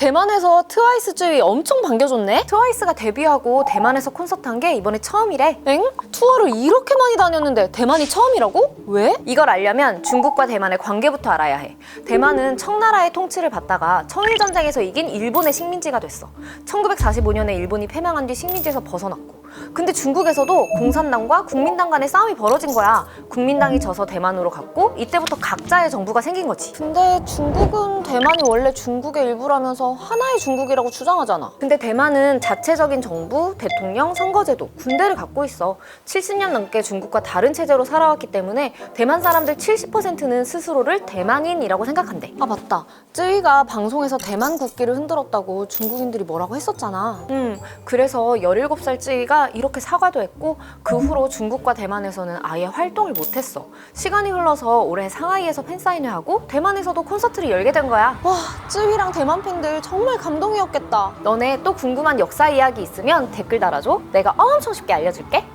대만에서 트와이스 쯔위 엄청 반겨줬네? 트와이스가 데뷔하고 대만에서 콘서트 한 게 이번에 처음이래. 엥? 투어를 이렇게 많이 다녔는데 대만이 처음이라고? 왜? 이걸 알려면 중국과 대만의 관계부터 알아야 해. 대만은 청나라의 통치를 받다가 청일전쟁에서 이긴 일본의 식민지가 됐어. 1945년에 일본이 패망한 뒤 식민지에서 벗어났고. 근데 중국에서도 공산당과 국민당 간의 싸움이 벌어진 거야. 국민당이 져서 대만으로 갔고 이때부터 각자의 정부가 생긴 거지. 근데 중국은 대만이 원래 중국의 일부라면서 하나의 중국이라고 주장하잖아. 근데 대만은 자체적인 정부, 대통령, 선거제도, 군대를 갖고 있어. 70년 넘게 중국과 다른 체제로 살아왔기 때문에 대만 사람들 70%는 스스로를 대만인이라고 생각한대. 아 맞다. 쯔위가 방송에서 대만 국기를 흔들었다고 중국인들이 뭐라고 했었잖아. 음, 그래서 17살 쯔위 가 이렇게 사과도 했고 그 후로 중국과 대만에서는 아예 활동을 못했어. 시간이 흘러서 올해 상하이에서 팬사인회 하고 대만에서도 콘서트를 열게 된 거야. 와, 쯔위랑 대만 팬들 정말 감동이었겠다. 너네 또 궁금한 역사 이야기 있으면 댓글 달아줘. 내가 엄청 쉽게 알려줄게.